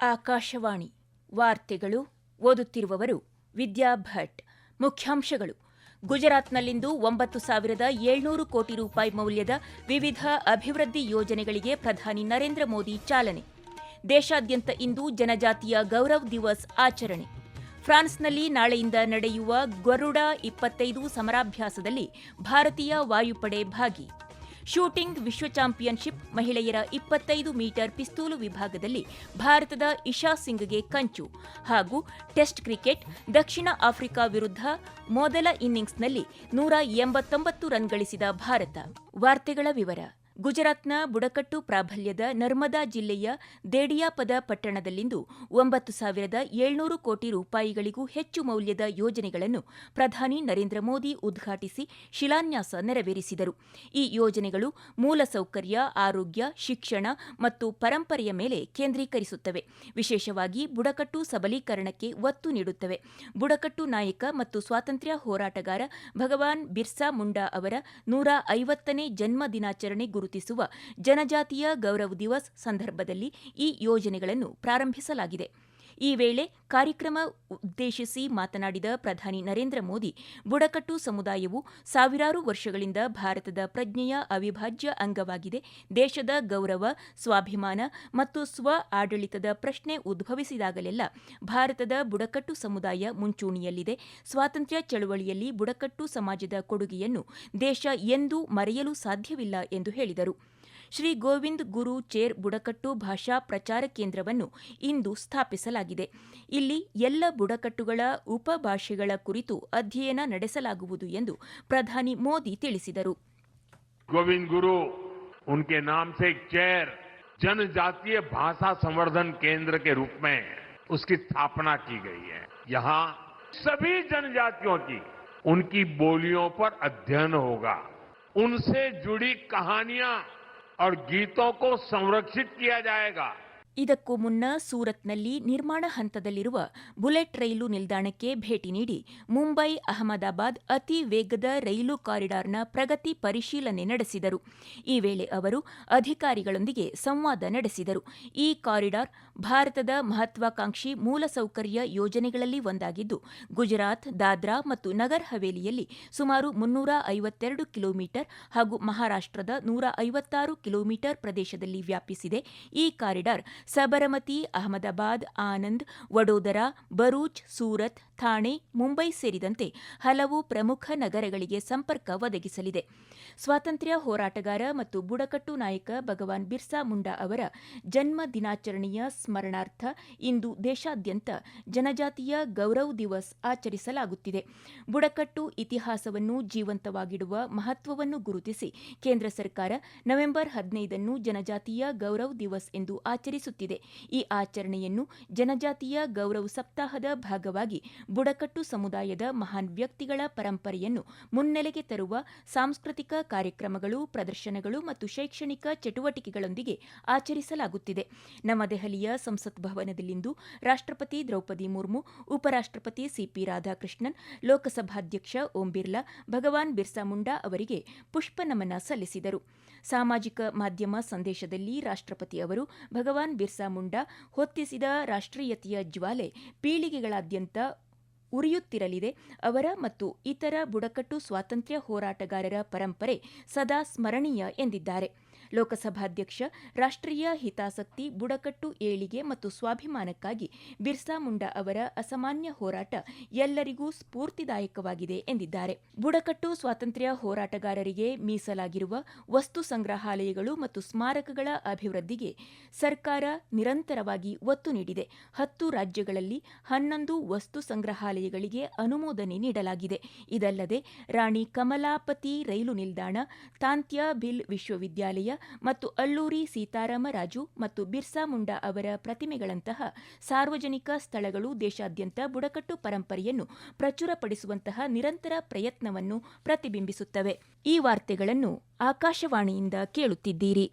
ಆಕಾಶವಾಣಿ ವಾರ್ತೆಗಳು ಓದುತ್ತಿರುವವರು ವಿದ್ಯಾ ಭಟ್. ಮುಖ್ಯಾಂಶಗಳು. ಗುಜರಾತ್ನಲ್ಲಿಂದು ಒಂಬತ್ತು ಸಾವಿರದ ಏಳ್ನೂರು ಕೋಟಿ ರೂಪಾಯಿ ಮೌಲ್ಯದ ವಿವಿಧ ಅಭಿವೃದ್ಧಿ ಯೋಜನೆಗಳಿಗೆ ಪ್ರಧಾನಿ ನರೇಂದ್ರ ಮೋದಿ ಚಾಲನೆ. ದೇಶಾದ್ಯಂತ ಇಂದು ಜನಜಾತಿಯ ಗೌರವ್ ದಿವಸ್ ಆಚರಣೆ. ಫ್ರಾನ್ಸ್ನಲ್ಲಿ ನಾಳೆಯಿಂದ ನಡೆಯುವ ಗರುಡ ಇಪ್ಪತ್ತೈದು ಸಮರಾಭ್ಯಾಸದಲ್ಲಿ ಭಾರತೀಯ ವಾಯುಪಡೆ ಭಾಗಿ. ಶೂಟಿಂಗ್ ವಿಶ್ವ ಚಾಂಪಿಯನ್ಶಿಪ್ ಮಹಿಳೆಯರ ಇಪ್ಪತ್ತೈದು ಮೀಟರ್ ಪಿಸ್ತೂಲು ವಿಭಾಗದಲ್ಲಿ ಭಾರತದ ಇಶಾ ಸಿಂಗ್ಗೆ ಕಂಚು ಹಾಗೂ ಟೆಸ್ಟ್ ಕ್ರಿಕೆಟ್ ದಕ್ಷಿಣ ಆಫ್ರಿಕಾ ವಿರುದ್ಧ ಮೊದಲ ಇನ್ನಿಂಗ್ಸ್ನಲ್ಲಿ ನೂರ ಎಂಬತ್ತೊಂಬತ್ತು ರನ್ ಗಳಿಸಿದ ಭಾರತ. ವಾರ್ತೆಗಳ ವಿವರ. ಗುಜರಾತ್ನ ಬುಡಕಟ್ಟು ಪ್ರಾಬಲ್ಯದ ನರ್ಮದಾ ಜಿಲ್ಲೆಯ ದೇಡಿಯಾಪದ ಪಟ್ಟಣದಲ್ಲಿಂದು ಒಂಬತ್ತು ಸಾವಿರದ ಏಳ್ನೂರು ಕೋಟಿ ರೂಪಾಯಿಗಳಿಗೂ ಹೆಚ್ಚು ಮೌಲ್ಯದ ಯೋಜನೆಗಳನ್ನು ಪ್ರಧಾನಿ ನರೇಂದ್ರ ಮೋದಿ ಉದ್ಘಾಟಿಸಿ ಶಿಲಾನ್ಯಾಸ ನೆರವೇರಿಸಿದರು. ಈ ಯೋಜನೆಗಳು ಮೂಲಸೌಕರ್ಯ ಆರೋಗ್ಯ, ಶಿಕ್ಷಣ ಮತ್ತು ಪರಂಪರೆಯ ಮೇಲೆ ಕೇಂದ್ರೀಕರಿಸುತ್ತವೆ. ವಿಶೇಷವಾಗಿ ಬುಡಕಟ್ಟು ಸಬಲೀಕರಣಕ್ಕೆ ಒತ್ತು ನೀಡುತ್ತವೆ. ಬುಡಕಟ್ಟು ನಾಯಕ ಮತ್ತು ಸ್ವಾತಂತ್ರ್ಯ ಹೋರಾಟಗಾರ ಭಗವಾನ್ ಬಿರ್ಸಾ ಮುಂಡಾ ಅವರ ನೂರ ಐವತ್ತನೇ ಜನ್ಮ ದಿನಾಚರಣೆ ಗುರುತಿಸುವ ಜನಜಾತಿಯ ಗೌರವ್ ದಿವಸ್ ಸಂದರ್ಭದಲ್ಲಿ ಈ ಯೋಜನೆಗಳನ್ನು ಪ್ರಾರಂಭಿಸಲಾಗಿದೆ. ಈ ವೇಳೆ ಕಾರ್ಯಕ್ರಮ ಉದ್ದೇಶಿಸಿ ಮಾತನಾಡಿದ ಪ್ರಧಾನಿ ನರೇಂದ್ರ ಮೋದಿ, ಬುಡಕಟ್ಟು ಸಮುದಾಯವು ಸಾವಿರಾರು ವರ್ಷಗಳಿಂದ ಭಾರತದ ಪ್ರಜ್ಞೆಯ ಅವಿಭಾಜ್ಯ ಅಂಗವಾಗಿದೆ. ದೇಶದ ಗೌರವ, ಸ್ವಾಭಿಮಾನ ಮತ್ತು ಸ್ವ ಆಡಳಿತದ ಪ್ರಶ್ನೆ ಉದ್ಭವಿಸಿದಾಗಲೆಲ್ಲ ಭಾರತದ ಬುಡಕಟ್ಟು ಸಮುದಾಯ ಮುಂಚೂಣಿಯಲ್ಲಿದೆ. ಸ್ವಾತಂತ್ರ್ಯ ಚಳವಳಿಯಲ್ಲಿ ಬುಡಕಟ್ಟು ಸಮಾಜದ ಕೊಡುಗೆಯನ್ನು ದೇಶ ಎಂದೂ ಮರೆಯಲು ಸಾಧ್ಯವಿಲ್ಲ ಎಂದು ಹೇಳಿದರು. ಶ್ರೀ ಗೋವಿಂದ್ ಗುರು ಚೇರ್ ಬುಡಕಟ್ಟು ಭಾಷಾ ಪ್ರಚಾರ ಕೇಂದ್ರವನ್ನು ಇಂದು ಸ್ಥಾಪಿಸಲಾಗಿದೆ ಇಲ್ಲಿ ಎಲ್ಲ ಬುಡಕಟ್ಟುಗಳ ಉಪಭಾಷೆಗಳ ಕುರಿತು ಅಧ್ಯಯನ ನಡೆಸಲಾಗುವುದು ಎಂದು ಪ್ರಧಾನಿ ಮೋದಿ ತಿಳಿಸಿದರು गोविंद गुरु उनके नाम से एक चेयर जनजातीय भाषा संवर्धन केंद्र के रूप में उसकी स्थापना की गई है यहाँ सभी जनजातियों की उनकी बोलियों पर अध्ययन होगा उनसे जुड़ी कहानियां और गीतों को संरक्षित किया जाएगा। ಇದಕ್ಕೂ ಮುನ್ನ ಸೂರತ್ನಲ್ಲಿ ನಿರ್ಮಾಣ ಹಂತದಲ್ಲಿರುವ ಬುಲೆಟ್ ರೈಲು ನಿಲ್ದಾಣಕ್ಕೆ ಭೇಟಿ ನೀಡಿ ಮುಂಬೈ, ಅಹಮದಾಬಾದ್ ಅತಿ ವೇಗದ ರೈಲು ಕಾರಿಡಾರ್ನ ಪ್ರಗತಿ ಪರಿಶೀಲನೆ ನಡೆಸಿದರು. ಈ ವೇಳೆ ಅವರು ಅಧಿಕಾರಿಗಳೊಂದಿಗೆ ಸಂವಾದ ನಡೆಸಿದರು. ಈ ಕಾರಿಡಾರ್ ಭಾರತದ ಮಹತ್ವಾಕಾಂಕ್ಷಿ ಮೂಲಸೌಕರ್ಯ ಯೋಜನೆಗಳಲ್ಲಿ ಒಂದಾಗಿದ್ದು, ಗುಜರಾತ್, ದಾದ್ರಾ ಮತ್ತು ನಗರ್ ಹವೇಲಿಯಲ್ಲಿ ಸುಮಾರು ಮುನ್ನೂರ ಐವತ್ತೆರಡು ಕಿಲೋಮೀಟರ್ ಹಾಗೂ ಮಹಾರಾಷ್ಟ್ರದ ನೂರ ಐವತ್ತಾರು ಕಿಲೋಮೀಟರ್ ಪ್ರದೇಶದಲ್ಲಿ ವ್ಯಾಪಿಸಿದೆ. ಈ ಕಾರಿಡಾರ್ ಸಬರಮತಿ, ಅಹಮದಾಬಾದ್, ಆನಂದ್, ವಡೋದರಾ, ಬರೂಚ್, ಸೂರತ್ ಥಾಣೆ ಮುಂಬೈ ಸೇರಿದಂತೆ ಹಲವು ಪ್ರಮುಖ ನಗರಗಳಿಗೆ ಸಂಪರ್ಕ ಒದಗಿಸಲಿದೆ. ಸ್ವಾತಂತ್ರ್ಯ ಹೋರಾಟಗಾರ ಮತ್ತು ಬುಡಕಟ್ಟು ನಾಯಕ ಭಗವಾನ್ ಬಿರ್ಸಾ ಮುಂಡಾ ಅವರ ಜನ್ಮ ದಿನಾಚರಣೆಯ ಸ್ಮರಣಾರ್ಥ ಇಂದು ದೇಶಾದ್ಯಂತ ಜನಜಾತಿಯ ಗೌರವ್ ದಿವಸ್ ಆಚರಿಸಲಾಗುತ್ತಿದೆ. ಬುಡಕಟ್ಟು ಇತಿಹಾಸವನ್ನು ಜೀವಂತವಾಗಿಡುವ ಮಹತ್ವವನ್ನು ಗುರುತಿಸಿ ಕೇಂದ್ರ ಸರ್ಕಾರ ನವೆಂಬರ್ ಹದಿನೈದನ್ನು ಜನಜಾತಿಯ ಗೌರವ್ ದಿವಸ್ ಎಂದು ಆಚರಿಸುತ್ತಿದೆ. ಈ ಆಚರಣೆಯನ್ನು ಜನಜಾತಿಯ ಗೌರವ ಸಪ್ತಾಹದ ಭಾಗವಾಗಿ ಬುಡಕಟ್ಟು ಸಮುದಾಯದ ಮಹಾನ್ ವ್ಯಕ್ತಿಗಳ ಪರಂಪರೆಯನ್ನು ಮುನ್ನೆಲೆಗೆ ತರುವ ಸಾಂಸ್ಕೃತಿಕ ಕಾರ್ಯಕ್ರಮಗಳು, ಪ್ರದರ್ಶನಗಳು ಮತ್ತು ಶೈಕ್ಷಣಿಕ ಚಟುವಟಿಕೆಗಳೊಂದಿಗೆ ಆಚರಿಸಲಾಗುತ್ತಿದೆ. ನವದೆಹಲಿಯ ಸಂಸತ್ ಭವನದಲ್ಲಿಂದು ರಾಷ್ಟ್ರಪತಿ ದ್ರೌಪದಿ ಮುರ್ಮು, ಉಪರಾಷ್ಟ್ರಪತಿ ಸಿಪಿ ರಾಧಾಕೃಷ್ಣನ್, ಲೋಕಸಭಾಧ್ಯಕ್ಷ ಓಂ ಬಿರ್ಲಾ, ಭಗವಾನ್ ಬಿರ್ಸಾ ಮುಂಡಾ ಅವರಿಗೆ ಪುಷ್ಪ ನಮನ ಸಲ್ಲಿಸಿದರು. ಸಾಮಾಜಿಕ ಮಾಧ್ಯಮ ಸಂದೇಶದಲ್ಲಿ ರಾಷ್ಟ್ರಪತಿ ಅವರು ಭಗವಾನ್ ಬಿರ್ಸಾ ಮುಂಡಾ ಹೊತ್ತಿಸಿದ ರಾಷ್ಟ್ರೀಯತೆಯ ಜ್ವಾಲೆ ಪೀಳಿಗೆಗಳಾದ್ಯಂತ ಉರಿಯುತ್ತಿರಲಿದೆ. ಅವರ ಮತ್ತು ಇತರ ಬುಡಕಟ್ಟು ಸ್ವಾತಂತ್ರ್ಯ ಹೋರಾಟಗಾರರ ಪರಂಪರೆ ಸದಾ ಸ್ಮರಣೀಯ ಎಂದಿದ್ದಾರೆ. ಲೋಕಸಭಾಧ್ಯಕ್ಷ, ರಾಷ್ಟ್ರೀಯ ಹಿತಾಸಕ್ತಿ ಬುಡಕಟ್ಟು ಏಳಿಗೆ ಮತ್ತು ಸ್ವಾಭಿಮಾನಕ್ಕಾಗಿ ಬಿರ್ಸಾ ಮುಂಡಾ ಅವರ ಅಸಾಮಾನ್ಯ ಹೋರಾಟ ಎಲ್ಲರಿಗೂ ಸ್ಫೂರ್ತಿದಾಯಕವಾಗಿದೆ ಎಂದಿದ್ದಾರೆ. ಬುಡಕಟ್ಟು ಸ್ವಾತಂತ್ರ್ಯ ಹೋರಾಟಗಾರರಿಗೆ ಮೀಸಲಾಗಿರುವ ವಸ್ತು ಸಂಗ್ರಹಾಲಯಗಳು ಮತ್ತು ಸ್ಮಾರಕಗಳ ಅಭಿವೃದ್ಧಿಗೆ ಸರ್ಕಾರ ನಿರಂತರವಾಗಿ ಒತ್ತು ನೀಡಿದೆ. ಹತ್ತು ರಾಜ್ಯಗಳಲ್ಲಿ ಹನ್ನೊಂದು ವಸ್ತು ಸಂಗ್ರಹಾಲಯಗಳಿಗೆ ಅನುಮೋದನೆ ನೀಡಲಾಗಿದೆ. ಇದಲ್ಲದೆ ರಾಣಿ ಕಮಲಾಪತಿ ರೈಲು ನಿಲ್ದಾಣ, ತಾಂತ್ಯ ಬಿಲ್ ವಿಶ್ವವಿದ್ಯಾಲಯ ಮತ್ತು ಅಲ್ಲೂರಿ ಸೀತಾರಾಮರಾಜು ಮತ್ತು ಬಿರ್ಸಾ ಮುಂಡಾ ಅವರ ಪ್ರತಿಮೆಗಳಂತಹ ಸಾರ್ವಜನಿಕ ಸ್ಥಳಗಳು ದೇಶಾದ್ಯಂತ ಬುಡಕಟ್ಟು ಪರಂಪರೆಯನ್ನು ಪ್ರಚುರಪಡಿಸುವಂತಹ ನಿರಂತರ ಪ್ರಯತ್ನವನ್ನು ಪ್ರತಿಬಿಂಬಿಸುತ್ತವೆ. ಈ ವಾರ್ತೆಗಳನ್ನು ಆಕಾಶವಾಣಿಯಿಂದ ಕೇಳುತ್ತಿದ್ದೀರಿ.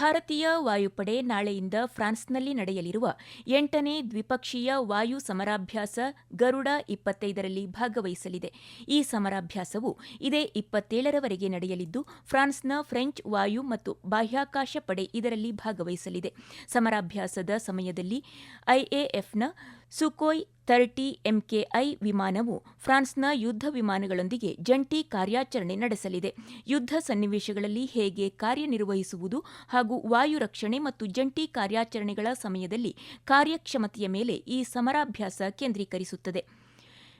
ಭಾರತೀಯ ವಾಯುಪಡೆ ನಾಳೆಯಿಂದ ಫ್ರಾನ್ಸ್ನಲ್ಲಿ ನಡೆಯಲಿರುವ ಎಂಟನೇ ದ್ವಿಪಕ್ಷೀಯ ವಾಯು ಸಮರಾಭ್ಯಾಸ ಗರುಡ ಇಪ್ಪತ್ತೈದರಲ್ಲಿ ಭಾಗವಹಿಸಲಿದೆ. ಈ ಸಮರಾಭ್ಯಾಸವು ಇದೇ ಇಪ್ಪತ್ತೇಳರವರೆಗೆ ನಡೆಯಲಿದ್ದು, ಫ್ರಾನ್ಸ್ನ ಫ್ರೆಂಚ್ ವಾಯು ಮತ್ತು ಬಾಹ್ಯಾಕಾಶ ಪಡೆ ಇದರಲ್ಲಿ ಭಾಗವಹಿಸಲಿದೆ. ಸಮರಾಭ್ಯಾಸದ ಸಮಯದಲ್ಲಿ ಐಎಎಫ್ನ ಸುಕೋಯ್ ಥರ್ಟಿ ಎಂಕೆಐ ವಿಮಾನವು ಫ್ರಾನ್ಸ್ನ ಯುದ್ಧ ವಿಮಾನಗಳೊಂದಿಗೆ ಜಂಟಿ ಕಾರ್ಯಾಚರಣೆ ನಡೆಸಲಿದೆ. ಯುದ್ಧ ಸನ್ನಿವೇಶಗಳಲ್ಲಿ ಹೇಗೆ ಕಾರ್ಯನಿರ್ವಹಿಸುವುದು ಹಾಗೂ ವಾಯು ರಕ್ಷಣೆ ಮತ್ತು ಜಂಟಿ ಕಾರ್ಯಾಚರಣೆಗಳ ಸಮಯದಲ್ಲಿ ಕಾರ್ಯಕ್ಷಮತೆಯ ಮೇಲೆ ಈ ಸಮರಾಭ್ಯಾಸ ಕೇಂದ್ರೀಕರಿಸುತ್ತದೆ.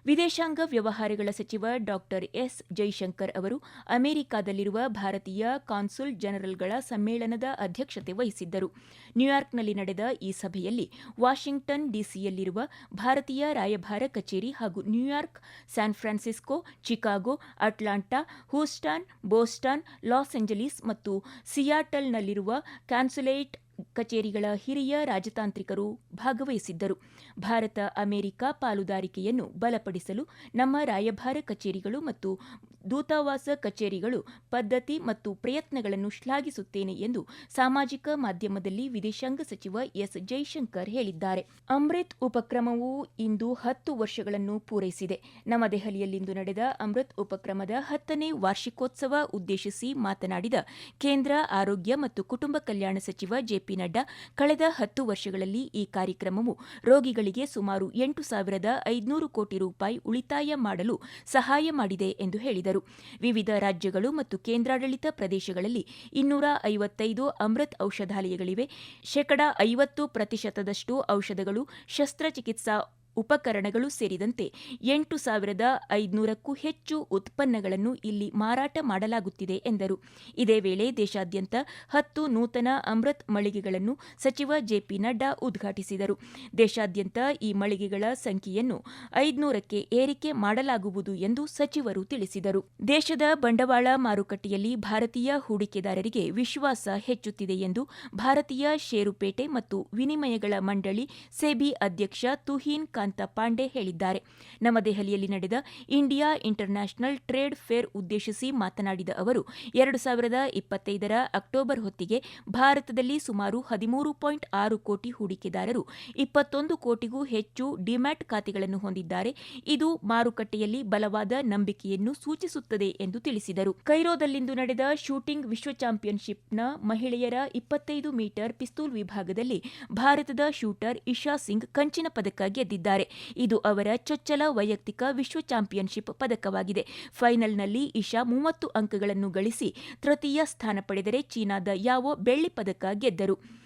ವಿದೇಶಾಂಗ ವ್ಯವಹಾರಗಳ ಸಚಿವ ಡಾಕ್ಟರ್ ಎಸ್ ಜೈಶಂಕರ್ ಅವರು ಅಮೆರಿಕಾದಲ್ಲಿರುವ ಭಾರತೀಯ ಕಾನ್ಸುಲ್ ಜನರಲ್ಗಳ ಸಮ್ಮೇಳನದ ಅಧ್ಯಕ್ಷತೆ ವಹಿಸಿದ್ದರು. ನ್ಯೂಯಾರ್ಕ್ನಲ್ಲಿ ನಡೆದ ಈ ಸಭೆಯಲ್ಲಿ ವಾಷಿಂಗ್ಟನ್ ಡಿಸಿಯಲ್ಲಿರುವ ಭಾರತೀಯ ರಾಯಭಾರ ಕಚೇರಿ ಹಾಗೂ New York, San Francisco, Chicago, Atlanta, Houston, Boston, Los Angeles ಮತ್ತು ಸಿಯಾಟಲ್ನಲ್ಲಿರುವ ಕ್ಯಾನ್ಸುಲೇಟ್ ಕಚೇರಿಗಳ ಹಿರಿಯ ರಾಜತಾಂತ್ರಿಕರು ಭಾಗವಹಿಸಿದ್ದರು. ಭಾರತ, ಅಮೆರಿಕ ಪಾಲುದಾರಿಕೆಯನ್ನು ಬಲಪಡಿಸಲು ನಮ್ಮ ರಾಯಭಾರ ಕಚೇರಿಗಳು ಮತ್ತು ದೂತಾವಾಸ ಕಚೇರಿಗಳು ಪದ್ಧತಿ ಮತ್ತು ಪ್ರಯತ್ನಗಳನ್ನು ಶ್ಲಾಘಿಸುತ್ತೇನೆ ಎಂದು ಸಾಮಾಜಿಕ ಮಾಧ್ಯಮದಲ್ಲಿ ವಿದೇಶಾಂಗ ಸಚಿವ ಎಸ್. ಜೈಶಂಕರ್ ಹೇಳಿದ್ದಾರೆ. ಅಮೃತ್ ಉಪಕ್ರಮವು ಇಂದು ಹತ್ತು ವರ್ಷಗಳನ್ನು ಪೂರೈಸಿದೆ. ನವದೆಹಲಿಯಲ್ಲಿಂದು ನಡೆದ ಅಮೃತ್ ಉಪಕ್ರಮದ ಹತ್ತನೇ ವಾರ್ಷಿಕೋತ್ಸವ ಉದ್ದೇಶಿಸಿ ಮಾತನಾಡಿದ ಕೇಂದ್ರ ಆರೋಗ್ಯ ಮತ್ತು ಕುಟುಂಬ ಕಲ್ಯಾಣ ಸಚಿವ ಜೆಪಿ ನಡ್ಡಾ, ಕಳೆದ ಹತ್ತು ವರ್ಷಗಳಲ್ಲಿ ಈ ಕಾರ್ಯಕ್ರಮವು ರೋಗಿಗಳಿಗೆ ಸುಮಾರು ಎಂಟು ಸಾವಿರದ ಐದುನೂರು ಕೋಟಿ ರೂಪಾಯಿ ಉಳಿತಾಯ ಮಾಡಲು ಸಹಾಯ ಮಾಡಿದೆ ಎಂದು ಹೇಳಿದರು. ವಿವಿಧ ರಾಜ್ಯಗಳು ಮತ್ತು ಕೇಂದ್ರಾಡಳಿತ ಪ್ರದೇಶಗಳಲ್ಲಿ ಇನ್ನೂರ ಐವತ್ತೈದು ಅಮೃತ್ ಔಷಧಾಲಯಗಳಿವೆ. ಶೇಕಡಾ ಐವತ್ತು ಪ್ರತಿಶತದಷ್ಟು ಔಷಧಗಳು ಶಸ್ತ್ರಚಿಕಿತ್ಸಾ ಉಪಕರಣಗಳು ಸೇರಿದಂತೆ ಎಂಟು ಸಾವಿರದ ಐದುನೂರಕ್ಕೂ ಹೆಚ್ಚು ಉತ್ಪನ್ನಗಳನ್ನು ಇಲ್ಲಿ ಮಾರಾಟ ಮಾಡಲಾಗುತ್ತಿದೆ ಎಂದರು. ಇದೇ ವೇಳೆ ದೇಶಾದ್ಯಂತ ಹತ್ತು ನೂತನ ಅಮೃತ್ ಮಳಿಗೆಗಳನ್ನು ಸಚಿವ ಜೆಪಿ ನಡ್ಡಾ ಉದ್ಘಾಟಿಸಿದರು. ದೇಶಾದ್ಯಂತ ಈ ಮಳಿಗೆಗಳ ಸಂಖ್ಯೆಯನ್ನು ಐದುನೂರಕ್ಕೆ ಏರಿಕೆ ಮಾಡಲಾಗುವುದು ಎಂದು ಸಚಿವರು ತಿಳಿಸಿದರು. ದೇಶದ ಬಂಡವಾಳ ಮಾರುಕಟ್ಟೆಯಲ್ಲಿ ಭಾರತೀಯ ಹೂಡಿಕೆದಾರರಿಗೆ ವಿಶ್ವಾಸ ಹೆಚ್ಚುತ್ತಿದೆ ಎಂದು ಭಾರತೀಯ ಷೇರುಪೇಟೆ ಮತ್ತು ವಿನಿಮಯಗಳ ಮಂಡಳಿ ಸೆಬಿ ಅಧ್ಯಕ್ಷ ತುಹೀನ್ ಕಾಂತ ಪಾಂಡೆ ಹೇಳಿದ್ದಾರೆ. ನವದೆಹಲಿಯಲ್ಲಿ ನಡೆದ ಇಂಡಿಯಾ ಇಂಟರ್ನ್ಯಾಷನಲ್ ಟ್ರೇಡ್ ಫೇರ್ ಉದ್ದೇಶಿಸಿ ಮಾತನಾಡಿದ ಅವರು, ಎರಡು ಸಾವಿರದ ಇಪ್ಪತ್ತೈದರ ಅಕ್ಟೋಬರ್ ಹೊತ್ತಿಗೆ ಭಾರತದಲ್ಲಿ ಸುಮಾರು ಹದಿಮೂರು ಪಾಯಿಂಟ್ ಆರು ಕೋಟಿ ಹೂಡಿಕೆದಾರರು ಇಪ್ಪತ್ತೊಂದು ಕೋಟಿಗೂ ಹೆಚ್ಚು ಡಿಮ್ಯಾಟ್ ಖಾತೆಗಳನ್ನು ಹೊಂದಿದ್ದಾರೆ. ಇದು ಮಾರುಕಟ್ಟೆಯಲ್ಲಿ ಬಲವಾದ ನಂಬಿಕೆಯನ್ನು ಸೂಚಿಸುತ್ತದೆ ಎಂದು ತಿಳಿಸಿದರು. ಕೈರೋದಲ್ಲಿಂದು ನಡೆದ ಶೂಟಿಂಗ್ ವಿಶ್ವ ಚಾಂಪಿಯನ್ಶಿಪ್ನ ಮಹಿಳೆಯರ ಇಪ್ಪತ್ತೈದು ಮೀಟರ್ ಪಿಸ್ತೂಲ್ ವಿಭಾಗದಲ್ಲಿ ಭಾರತದ ಶೂಟರ್ ಇಶಾ ಸಿಂಗ್ ಕಂಚಿನ ಪದಕ ಗೆದ್ದಿದ್ದಾರೆ. ಇದು ಅವರ ಚೊಚ್ಚಲ ವೈಯಕ್ತಿಕ ವಿಶ್ವ ಚಾಂಪಿಯನ್ಶಿಪ್ ಪದಕವಾಗಿದೆ. ಫೈನಲ್ನಲ್ಲಿ ಇಶಾ ಮೂವತ್ತು ಅಂಕಗಳನ್ನು ಗಳಿಸಿ ತೃತೀಯ ಸ್ಥಾನ ಪಡೆದರೆ ಚೀನಾದ ಯಾವೋ ಬೆಳ್ಳಿ ಪದಕ ಗೆದ್ದರು.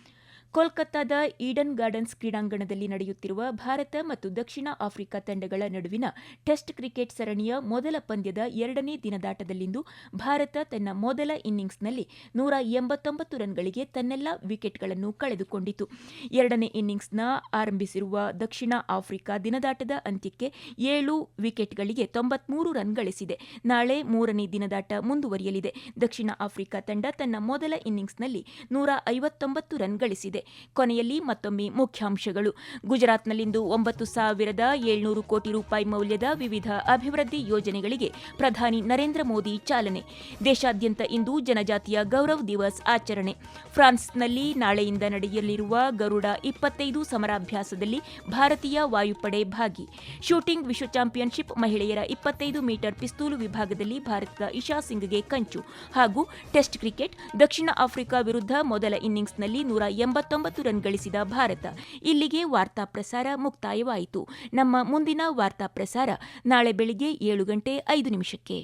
ಕೋಲ್ಕತ್ತಾದ ಈಡನ್ ಗಾರ್ಡನ್ಸ್ ಕ್ರೀಡಾಂಗಣದಲ್ಲಿ ನಡೆಯುತ್ತಿರುವ ಭಾರತ ಮತ್ತು ದಕ್ಷಿಣ ಆಫ್ರಿಕಾ ತಂಡಗಳ ನಡುವಿನ ಟೆಸ್ಟ್ ಕ್ರಿಕೆಟ್ ಸರಣಿಯ ಮೊದಲ ಪಂದ್ಯದ ಎರಡನೇ ದಿನದಾಟದಲ್ಲಿಂದು ಭಾರತ ತನ್ನ ಮೊದಲ ಇನ್ನಿಂಗ್ಸ್ನಲ್ಲಿ ನೂರ ಎಂಬತ್ತೊಂಬತ್ತು ರನ್ಗಳಿಗೆ ತನ್ನೆಲ್ಲ ವಿಕೆಟ್ಗಳನ್ನು ಕಳೆದುಕೊಂಡಿತು. ಎರಡನೇ ಇನ್ನಿಂಗ್ಸ್ನ ಆರಂಭಿಸಿರುವ ದಕ್ಷಿಣ ಆಫ್ರಿಕಾ ದಿನದಾಟದ ಅಂತ್ಯಕ್ಕೆ ಏಳು ವಿಕೆಟ್ಗಳಿಗೆ ತೊಂಬತ್ಮೂರು ರನ್ ಗಳಿಸಿದೆ. ನಾಳೆ ಮೂರನೇ ದಿನದಾಟ ಮುಂದುವರಿಯಲಿದೆ. ದಕ್ಷಿಣ ಆಫ್ರಿಕಾ ತಂಡ ತನ್ನ ಮೊದಲ ಇನ್ನಿಂಗ್ಸ್ನಲ್ಲಿ ನೂರ ಐವತ್ತೊಂಬತ್ತು ರನ್ ಗಳಿಸಿದೆ. ಕೊನೆಯಲ್ಲಿ ಮತ್ತೊಮ್ಮೆ ಮುಖ್ಯಾಂಶಗಳು. ಗುಜರಾತ್ನಲ್ಲಿಂದು ಒಂಬತ್ತು ಸಾವಿರದ ಏಳ್ನೂರು ಕೋಟಿ ರೂಪಾಯಿ ಮೌಲ್ಯದ ವಿವಿಧ ಅಭಿವೃದ್ಧಿ ಯೋಜನೆಗಳಿಗೆ ಪ್ರಧಾನಿ ನರೇಂದ್ರ ಮೋದಿ ಚಾಲನೆ. ದೇಶಾದ್ಯಂತ ಇಂದು ಜನಜಾತಿಯ ಗೌರವ್ ದಿವಸ್ ಆಚರಣೆ. ಫ್ರಾನ್ಸ್ನಲ್ಲಿ ನಾಳೆಯಿಂದ ನಡೆಯಲಿರುವ ಗರುಡ ಇಪ್ಪತ್ತೈದು ಸಮರಾಭ್ಯಾಸದಲ್ಲಿ ಭಾರತೀಯ ವಾಯುಪಡೆ ಭಾಗಿ. ಶೂಟಿಂಗ್ ವಿಶ್ವ ಚಾಂಪಿಯನ್ಶಿಪ್ ಮಹಿಳೆಯರ ಇಪ್ಪತ್ತೈದು ಮೀಟರ್ ಪಿಸ್ತೂಲು ವಿಭಾಗದಲ್ಲಿ ಭಾರತದ ಇಶಾ ಸಿಂಗ್ಗೆ ಕಂಚು. ಹಾಗೂ ಟೆಸ್ಟ್ ಕ್ರಿಕೆಟ್ ದಕ್ಷಿಣ ಆಫ್ರಿಕಾ ವಿರುದ್ಧ ಮೊದಲ ಇನ್ನಿಂಗ್ಸ್ನಲ್ಲಿ ನೂರ ಎಂಬತ್ತೊಂಬತ್ತು ರನ್ ಗಳಿಸಿದ ಭಾರತ. ಇಲ್ಲಿಗೆ ವಾರ್ತಾ ಪ್ರಸಾರ ಮುಕ್ತಾಯವಾಯಿತು. ನಮ್ಮ ಮುಂದಿನ ವಾರ್ತಾ ಪ್ರಸಾರ ನಾಳೆ ಬೆಳಿಗ್ಗೆ ಏಳು ಗಂಟೆ ಐದು ನಿಮಿಷಕ್ಕೆ.